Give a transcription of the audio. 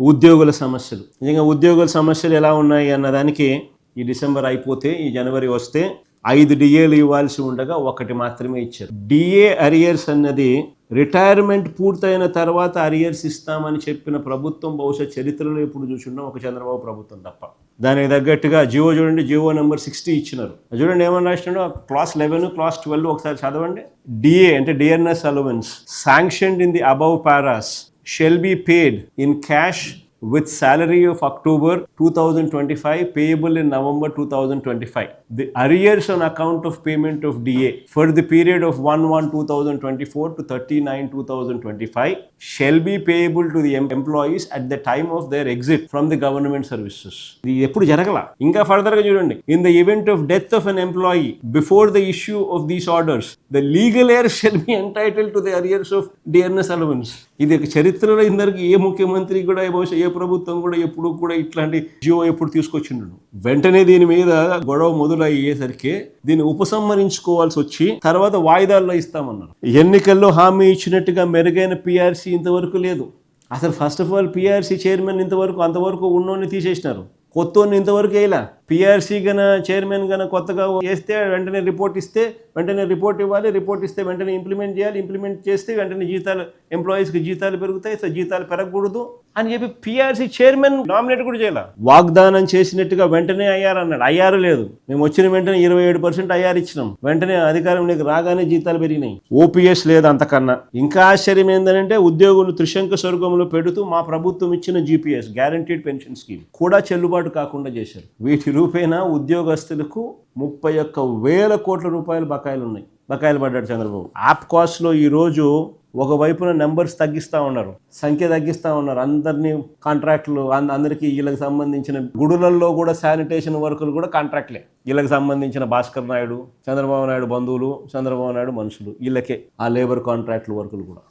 ఉద్యోగుల సమస్యలు. నిజంగా ఉద్యోగుల సమస్యలు ఎలా ఉన్నాయి అన్నదానికి ఈ డిసెంబర్ అయిపోతే ఈ జనవరి వస్తే ఐదు డిఏలు ఇవ్వాల్సి ఉండగా ఒకటి మాత్రమే ఇచ్చారు. డిఏ అరియర్స్ అన్నది రిటైర్మెంట్ పూర్తయిన తర్వాత అరియర్స్ ఇస్తామని చెప్పిన ప్రభుత్వం బహుశా చరిత్రలో ఎప్పుడు చూసుంటాం ఒక చంద్రబాబు ప్రభుత్వం తప్ప. దానికి తగ్గట్టుగా జియో చూడండి జియో నెంబర్ సిక్స్టీ ఇచ్చినారు. చూడండి ఏమని రాసినాడో? క్లాస్ లెవెన్ క్లాస్ ట్వెల్వ్ ఒకసారి చదవండి. డిఏ అంటే dearness allowance. Sanctioned in the above paras. Shall be paid in cash with salary of October 2025 payable in November 2025. The arrears on account of payment of DA for the period of 1-1-2024 to 39-2025 shall be payable to the employees at the time of their exit from the government services. ఇది ఎప్పుడు జరగల ఇంకా ఫర్దర్గా చూడండి in the event of death of an employee before the issue of these orders the legal heir shall be entitle to the arrears of dearness allowance ఇది చరిత్రలో ఇందరికి ఏ ముఖ్యమంత్రి కూడా బహుశా ఏ ప్రభుత్వం కూడా ఎప్పుడు కూడా ఇట్లాంటి జియో ఎప్పుడు తీసుకొచ్చిండు? వెంటనే దీని మీద గొడవ మొదలయ్యేసరికి దీన్ని ఉపసంహరించుకోవాల్సి వచ్చి తర్వాత వాయిదాల్లో ఇస్తామన్నారు. ఎన్నికల్లో హామీ ఇచ్చినట్టుగా మెరుగైన పిఆర్సీ ఇంతవరకు లేదు. అసలు first of all PRC chairman ఇంతవరకు అంతవరకు ఉన్నోని తీసేసినారు. కొత్తోని ఇంతవరకు వేయలా? పిఆర్సీ గన చైర్మన్ గన కొత్తగా వేస్తే వెంటనే రిపోర్ట్ ఇస్తే వెంటనే రిపోర్ట్ ఇవ్వాలి రిపోర్ట్ ఇస్తే వెంటనే ఇంప్లిమెంట్ చేయాలి ఇంప్లిమెంట్ చేస్తే వెంటనే జీతాలు ఎంప్లాయీస్కి జీతాలు పెరుగుతాయి. సో జీతాలు పెరగకూడదు. అని చెప్పి పిఆర్సీ చైర్మన్ నామినేట్ కూడా చేయాల. వాగ్దానం చేసినట్టుగా వెంటనే అయ్యారన్నాడు అయ్యారు లేదు. మేము వచ్చిన వెంటనే ఇరవై ఏడు పర్సెంట్ అయ్యారు ఇచ్చినాం. వెంటనే అధికారంలోకి రాగానే జీతాలు పెరిగినాయి. ఓపీఎస్ లేదు అంతకన్నా. ఇంకా ఆశ్చర్యం ఏంటంటే ఉద్యోగులు త్రిశంక స్వర్గంలో పెడుతూ మా ప్రభుత్వం ఇచ్చిన జీపీఎస్ గ్యారంటీడ్ పెన్షన్ స్కీమ్ కూడా చెల్లుబాటు కాకుండా చేశారు. వీటి రూపేణా ఉద్యోగస్తులకు ముప్పై ఒక్క వేల కోట్ల రూపాయలు బకాయిలు ఉన్నాయి బకాయిలు పడ్డాడు చంద్రబాబు. యాప్ కాస్ట్లో ఈరోజు ఒకవైపున నెంబర్స్ తగ్గిస్తూ ఉన్నారు సంఖ్య తగ్గిస్తూ ఉన్నారు. అందరినీ కాంట్రాక్టులు అంద అందరికీ వీళ్ళకి సంబంధించిన గుడులలో కూడా శానిటేషన్ వర్కులు కూడా కాంట్రాక్ట్లే వీళ్ళకి సంబంధించిన భాస్కర్ నాయుడు చంద్రబాబు నాయుడు బంధువులు చంద్రబాబు నాయుడు మనుషులు. వీళ్ళకే ఆ లేబర్ కాంట్రాక్టులు వర్కులు కూడా.